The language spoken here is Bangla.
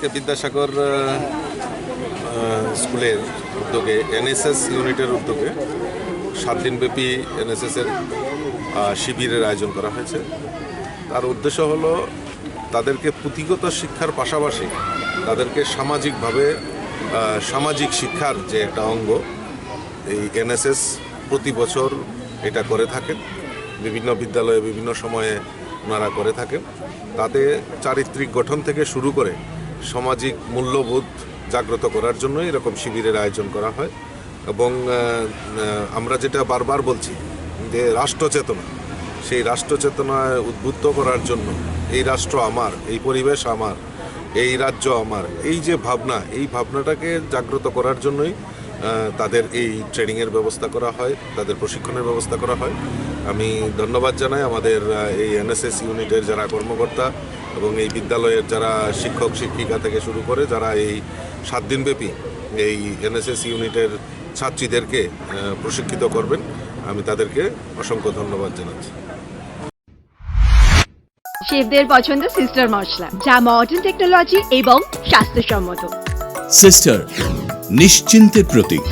আজকে বিদ্যাসাগর স্কুলের উদ্যোগে এনএসএস ইউনিটের উদ্যোগে সাত দিনব্যাপী এনএসএসের শিবিরের আয়োজন করা হয়েছে। তার উদ্দেশ্য হলো তাদেরকে পুঁথিগত শিক্ষার পাশাপাশি তাদেরকে সামাজিকভাবে সামাজিক শিক্ষার যে একটা অঙ্গ, এই এনএসএস প্রতি বছর এটা করে থাকেন। বিভিন্ন বিদ্যালয়ে বিভিন্ন সময়ে ওনারা করে থাকেন। তাতে চারিত্রিক গঠন থেকে শুরু করে সামাজিক মূল্যবোধ জাগ্রত করার জন্য এরকম শিবিরের আয়োজন করা হয়। এবং আমরা যেটা বারবার বলছি যে রাষ্ট্র চেতনা, সেই রাষ্ট্র চেতনায় উদ্বুদ্ধ করার জন্য এই রাষ্ট্র আমার, এই পরিবেশ আমার, এই রাজ্য আমার, এই যে ভাবনা, এই ভাবনাটাকে জাগ্রত করার জন্যই তাদের এই ট্রেনিংয়ের ব্যবস্থা করা হয়, তাদের প্রশিক্ষণের ব্যবস্থা করা হয়। আমি ধন্যবাদ জানাই আমাদের এই এনএসএস ইউনিটের যারা কর্মকর্তা এবং এই বিদ্যালয়ের যারা শিক্ষক শিক্ষিকা থেকে শুরু করে যারা এই সাত দিনব্যাপী এই এনএসএস ইউনিটের ছাত্রীদেরকে আহ, প্রশিক্ষিত করবেন আমি তাদেরকে অসংখ্য ধন্যবাদ জানাচ্ছি। শেফদের পছন্দ সিস্টার মশলা যা মডার্ন টেকনোলজি এবং স্বাস্থ্যসম্মত। সিস্টার নিশ্চিন্তের প্রতীক।